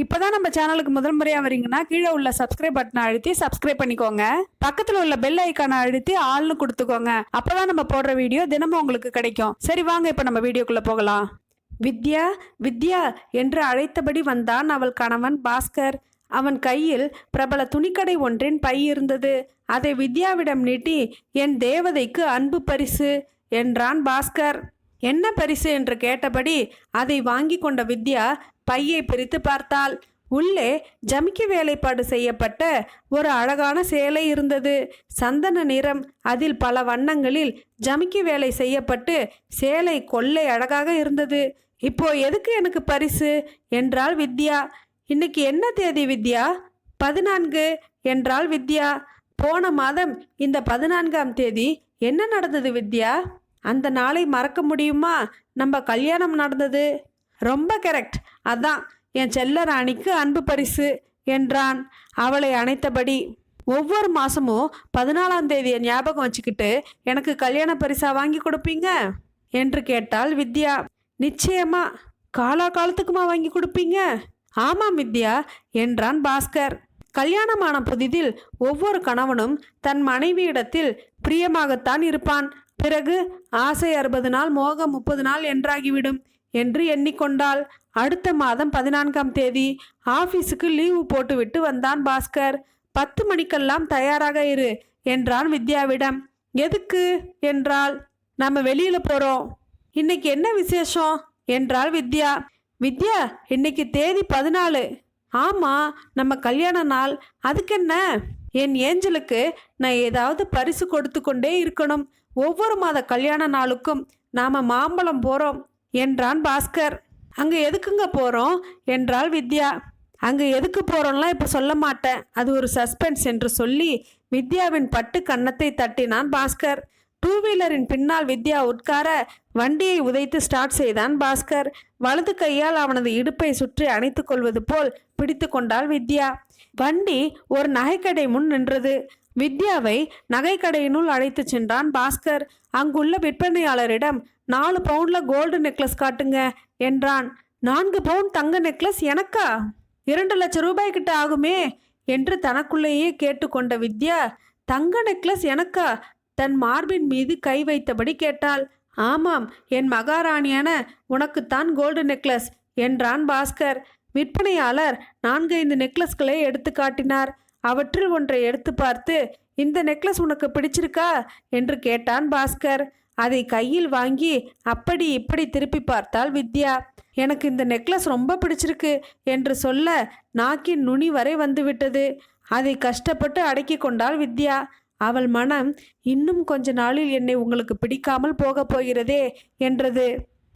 இப்போதான் நம்ம சேனலுக்கு முதல் முறையாக வரீங்கன்னா கீழே உள்ள சப்ஸ்கிரைப் பட்டனை அழுத்தி சப்ஸ்கிரைப் பண்ணிக்கோங்க. பக்கத்தில் உள்ள பெல் ஐக்கானை அழுத்தி ஆள்னு கொடுத்துக்கோங்க. அப்போதான் நம்ம போடுற வீடியோ தினமும் உங்களுக்கு கிடைக்கும். சரி வாங்க இப்போ நம்ம வீடியோக்குள்ளே போகலாம். வித்யா வித்யா என்று அழைத்தபடி வந்தான் அவள் கணவன் பாஸ்கர். அவன் கையில் பிரபல துணிக்கடை ஒன்றின் பை இருந்தது. அதை வித்யாவிடம் நீட்டி என் தேவதைக்கு அன்பு பரிசு என்றான் பாஸ்கர். என்ன பரிசு என்று கேட்டபடி அதை வாங்கி கொண்ட வித்யா பையை பிரித்து பார்த்தாள். உள்ளே ஜமிக்க வேலைப்பாடு செய்யப்பட்ட ஒரு அழகான சேலை இருந்தது. சந்தன நிறம். அதில் பல வண்ணங்களில் ஜமிக்கி வேலை செய்யப்பட்டு சேலை கொள்ளை அழகாக இருந்தது. இப்போ எதுக்கு எனக்கு பரிசு? என்றாள் வித்யா. இன்னைக்கு என்ன தேதி வித்யா? பதினான்கு என்றாள் வித்யா. போன மாதம் இந்த பதினான்காம் தேதி என்ன நடந்தது வித்யா? அந்த நாளை மறக்க முடியுமா? நம்ம கல்யாணம் நடந்தது. ரொம்ப கரெக்ட் அதான் என் செல்ல ராணிக்கு அன்பு பரிசு என்றான். அவளை அணைத்தபடி ஒவ்வொரு மாசமும் பதினாலாம் தேதியை ஞாபகம் வச்சுக்கிட்டு எனக்கு கல்யாண பரிசா வாங்கி கொடுப்பீங்க? என்று கேட்டாள் வித்யா. நிச்சயமா. காலா காலத்துக்குமா வாங்கி கொடுப்பீங்க? ஆமாம் வித்யா என்றான் பாஸ்கர். கல்யாணமான புதிதில் ஒவ்வொரு கணவனும் தன் மனைவியிடத்தில் பிரியமாகத்தான் இருப்பான். பிறகு ஆசை அறுபது நாள் மோகம் முப்பது நாள் என்றாகிவிடும் என்று எண்ணிக்கொண்டாள். அடுத்த மாதம் பதினான்காம் தேதி ஆபீஸுக்கு லீவு போட்டுவிட்டு வந்தான் பாஸ்கர். பத்து மணிக்கெல்லாம் தயாராக இரு என்றான் வித்யாவிடம். எதுக்கு? என்றால் நம்ம வெளியில போறோம். இன்னைக்கு என்ன விசேஷம்? என்றாள் வித்யா. வித்யா இன்னைக்கு தேதி பதினாலு. ஆமா நம்ம கல்யாண நாள். அதுக்கென்ன? என் ஏஞ்சலுக்கு நான் ஏதாவது பரிசு கொடுத்து கொண்டே இருக்கணும். ஒவ்வொரு மாத கல்யாண நாளுக்கும் நாம மாம்பழம் போறோம் என்றான் பாஸ்கர். அங்கே எதுக்குங்க போறோம்? என்றாள் வித்யா. அங்கே எதுக்கு போறோம்லாம் இப்போ சொல்ல மாட்டேன். அது ஒரு சஸ்பென்ஸ் என்று சொல்லி வித்யாவின் பட்டு கன்னத்தை தட்டினான் பாஸ்கர். டூ வீலரின் பின்னால் வித்யா உட்கார வண்டியை உதைத்து ஸ்டார்ட் செய்தான் பாஸ்கர். வலது கையால் அவனது இடுப்பை சுற்றி அணைத்துக் கொள்வது போல் பிடித்து கொண்டாள் வித்யா. வண்டி ஒரு நகைக்கடை முன் நின்றது. வித்யாவை நகைக்கடையினுள் அழைத்து சென்றான் பாஸ்கர். அங்குள்ள விற்பனையாளரிடம் நாலு பவுண்ட்ல கோல்டு நெக்லஸ் காட்டுங்க என்றான். நான்கு பவுண்ட் தங்க நெக்லஸ் எனக்கா? இரண்டு லட்சம் ரூபாய் கிட்ட ஆகுமே என்று தனக்குள்ளேயே கேட்டுக்கொண்ட வித்யா. தங்க நெக்லஸ் எனக்கா? தன் மார்பின் மீது கை வைத்தபடி கேட்டாள். ஆமாம் என் மகாராணியான உனக்குத்தான் கோல்டு நெக்லஸ் என்றான் பாஸ்கர். விற்பனையாளர் நான்கைந்து நெக்லஸ்களை எடுத்து காட்டினார். அவற்றில் ஒன்றை எடுத்து பார்த்து இந்த நெக்லஸ் உனக்கு பிடிச்சிருக்கா? என்று கேட்டான் பாஸ்கர். அதை கையில் வாங்கி அப்படி இப்படி திருப்பி பார்த்தாள் வித்யா. எனக்கு இந்த நெக்லஸ் ரொம்ப பிடிச்சிருக்கு என்று சொல்ல நாக்கின் நுனி வரை வந்துவிட்டது. அதை கஷ்டப்பட்டு அடக்கி கொண்டாள் வித்யா. அவள் மனம் இன்னும் கொஞ்ச நாளில் என்னை உங்களுக்கு பிடிக்காமல் போகப் போகிறதே என்றது.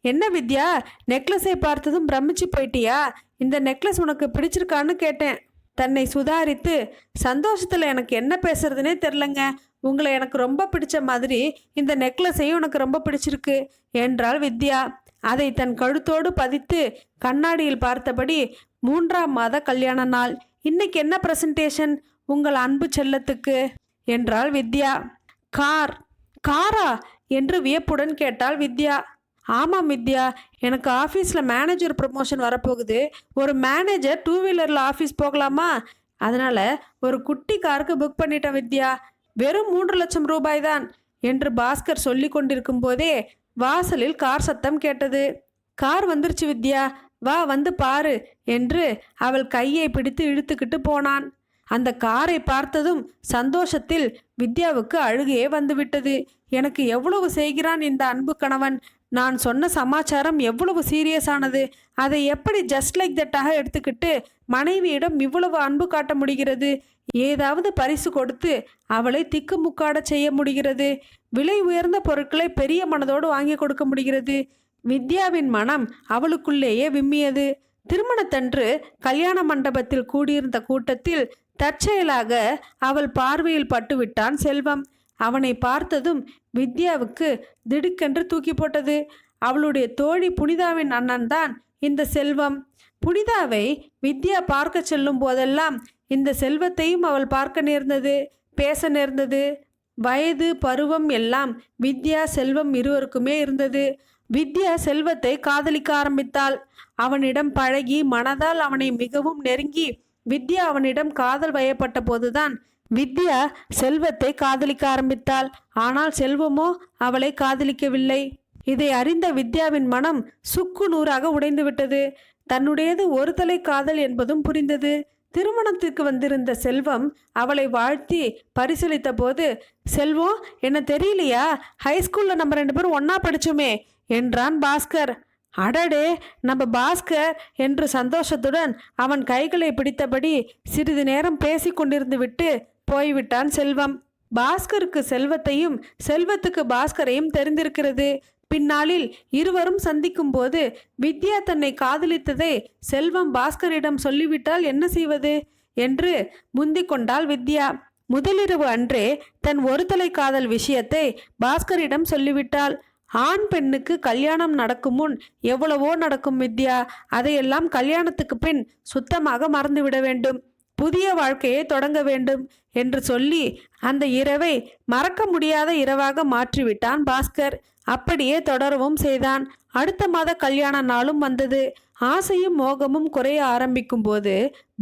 என்ன வித்யா நெக்லஸை பார்த்ததும் பிரமிச்சு போயிட்டியா? இந்த நெக்லஸ் உனக்கு பிடிச்சிருக்கான்னு கேட்டேன். தன்னை சுதாரித்து சந்தோஷத்தில் எனக்கு என்ன பேசுறதுனே தெரிலங்க. உங்களை எனக்கு ரொம்ப பிடிச்ச மாதிரி இந்த நெக்லஸையும் எனக்கு ரொம்ப பிடிச்சிருக்கு என்றாள் வித்யா. அதை தன் கழுத்தோடு பதித்து கண்ணாடியில் பார்த்தபடி மூன்றாம் மாத கல்யாண நாள். இன்னைக்கு என்ன பிரசன்டேஷன் உங்கள் அன்பு செல்லத்துக்கு என்றாள் வித்யா. கார். காரா? என்று வியப்புடன் கேட்டாள் வித்யா. ஆமாம் வித்யா எனக்கு ஆஃபீஸில் மேனேஜர் ப்ரொமோஷன் வரப்போகுது. ஒரு மேனேஜர் டூ வீலரில் ஆஃபீஸ் போகலாமா? அதனால் ஒரு குட்டி காருக்கு புக் பண்ணிட்டேன் வித்யா. வெறும் மூன்று லட்சம் ரூபாய் தான் என்று பாஸ்கர் சொல்லி கொண்டிருக்கும் போதே வாசலில் கார் சத்தம் கேட்டது. கார் வந்துருச்சு வித்யா. வா வந்து பாரு என்று அவள் கையை பிடித்து இழுத்துக்கிட்டு போனான். அந்த காரை பார்த்ததும் சந்தோஷத்தில் வித்யாவுக்கு அழுகையே வந்துவிட்டது. எனக்கு எவ்வளவு செய்கிறான் இந்த அன்பு கணவன்? நான் சொன்ன சமாச்சாரம் எவ்வளவு சீரியஸானது அதை எப்படி ஜஸ்ட் லைக் தட்டாக எடுத்துக்கிட்டு மனைவியிடம் இவ்வளவு அன்பு காட்ட முடிகிறது? ஏதாவது பரிசு கொடுத்து அவளை திக்குமுக்காட செய்ய முடிகிறது? விலை உயர்ந்த பொருட்களை பெரிய மனதோடு வாங்கி கொடுக்க முடிகிறது? வித்யாவின் மனம் அவளுக்குள்ளேயே விம்மியது. திருமணத்தன்று கல்யாண மண்டபத்தில் கூடியிருந்த கூட்டத்தில் தற்செயலாக அவள் பார்வையில் பட்டுவிட்டான் செல்வம். அவனை பார்த்ததும் வித்யாவுக்கு திடுக்கென்று தூக்கி போட்டது. அவளுடைய தோழி புனிதாவின் அண்ணன் தான் இந்த செல்வம். புனிதாவை வித்யா பார்க்க செல்லும் போதெல்லாம் இந்த செல்வத்தையும் அவள் பார்க்க நேர்ந்தது பேச நேர்ந்தது. வயது பருவம் எல்லாம் வித்யா செல்வம் இருவருக்குமே இருந்தது. வித்யா செல்வத்தை காதலிக்க ஆரம்பித்தாள். அவனிடம் பழகி மனதால் அவனை மிகவும் நெருங்கி வித்யா அவனிடம் காதல் வயப்பட்ட போதுதான் வித்யா செல்வத்தை காதலிக்க ஆரம்பித்தாள். ஆனால் செல்வமோ அவளை காதலிக்கவில்லை. இதை அறிந்த வித்யாவின் மனம் சுக்கு நூறாக உடைந்துவிட்டது. தன்னுடையது ஒரு தலை காதல் என்பதும் புரிந்தது. திருமணத்திற்கு வந்திருந்த செல்வம் அவளை வாழ்த்தி பரிசீலித்த போது செல்வம் என்ன தெரியலையா? ஹைஸ்கூலில் நம்ம ரெண்டு பேரும் ஒன்றா படிச்சோமே என்றான் பாஸ்கர். அடடே நம்ம பாஸ்கர் என்று சந்தோஷத்துடன் அவன் கைகளை பிடித்தபடி சிறிது நேரம் பேசி கொண்டிருந்து விட்டு போய்விட்டான் செல்வம். பாஸ்கருக்கு செல்வத்தையும் செல்வத்துக்கு பாஸ்கரையும் தெரிந்திருக்கிறது. பின்னாளில் இருவரும் சந்திக்கும் போது வித்யா தன்னை காதலித்ததை செல்வம் பாஸ்கரிடம் சொல்லிவிட்டால் என்ன செய்வது? என்று முந்திக் கொண்டாள் வித்யா. முதலிரவு அன்றே தன் ஒருதலை காதல் விஷயத்தை பாஸ்கரிடம் சொல்லிவிட்டாள். ஆண் பெண்ணுக்கு கல்யாணம் நடக்கும் முன் எவ்வளவோ நடக்கும் வித்யா. அதையெல்லாம் கல்யாணத்துக்கு பின் சுத்தமாக மறந்துவிட வேண்டும். புதிய வாழ்க்கையை தொடங்க வேண்டும் என்று சொல்லி அந்த இரவை மறக்க முடியாத இரவாக மாற்றிவிட்டான் பாஸ்கர். அப்படியே தொடரவும் செய்தான். அடுத்த மாத கல்யாண நாளும் வந்தது. ஆசையும் மோகமும் குறைய ஆரம்பிக்கும் போது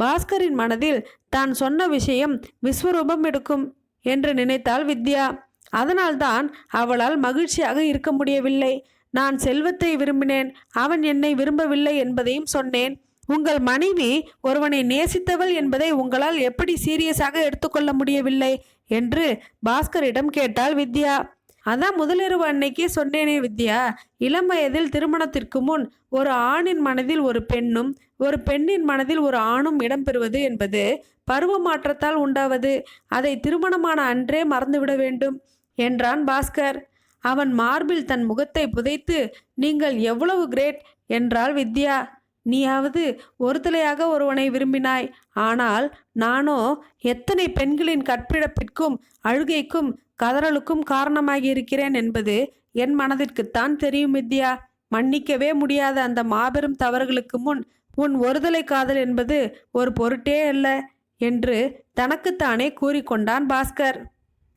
பாஸ்கரின் மனதில் தான் சொன்ன விஷயம் விஸ்வரூபம் எடுக்கும் என்று நினைத்தாள் வித்யா. அதனால்தான் அவளால் மகிழ்ச்சியாக இருக்க முடியவில்லை. நான் செல்வத்தை விரும்பினேன். அவன் என்னை விரும்பவில்லை என்பதையும் சொன்னேன். உங்கள் மனைவி ஒருவனை நேசித்தவள் என்பதை உங்களால் எப்படி சீரியஸாக எடுத்துக்கொள்ள முடியவில்லை? என்று பாஸ்கரிடம் கேட்டாள் வித்யா. அதான் முதலிரவு அன்னைக்கு சொன்னேனே வித்யா. இளம் வயதில் திருமணத்திற்கு முன் ஒரு ஆணின் மனதில் ஒரு பெண்ணும் ஒரு பெண்ணின் மனதில் ஒரு ஆணும் இடம்பெறுவது என்பது பருவ மாற்றத்தால் உண்டாவது. அதை திருமணமான அன்றே மறந்துவிட வேண்டும் என்றான் பாஸ்கர். அவன் மார்பில் தன் முகத்தை புதைத்து நீங்கள் எவ்வளவு கிரேட்! என்றாள் வித்யா. நீயாவது ஒருதலையாக ஒருவனை விரும்பினாய். ஆனால் நானோ எத்தனை பெண்களின் கற்பிழப்பிற்கும் அழுகைக்கும் கதறலுக்கும் காரணமாகி இருக்கிறேன் என்பது என் மனதிற்குத்தான் தெரியும் வித்யா. மன்னிக்கவே முடியாத அந்த மாபெரும் தவறுகளுக்கு முன் உன் ஒருதலை காதல் என்பது ஒரு பொருட்டே அல்ல என்று தனக்குத்தானே கூறிக்கொண்டான் பாஸ்கர்.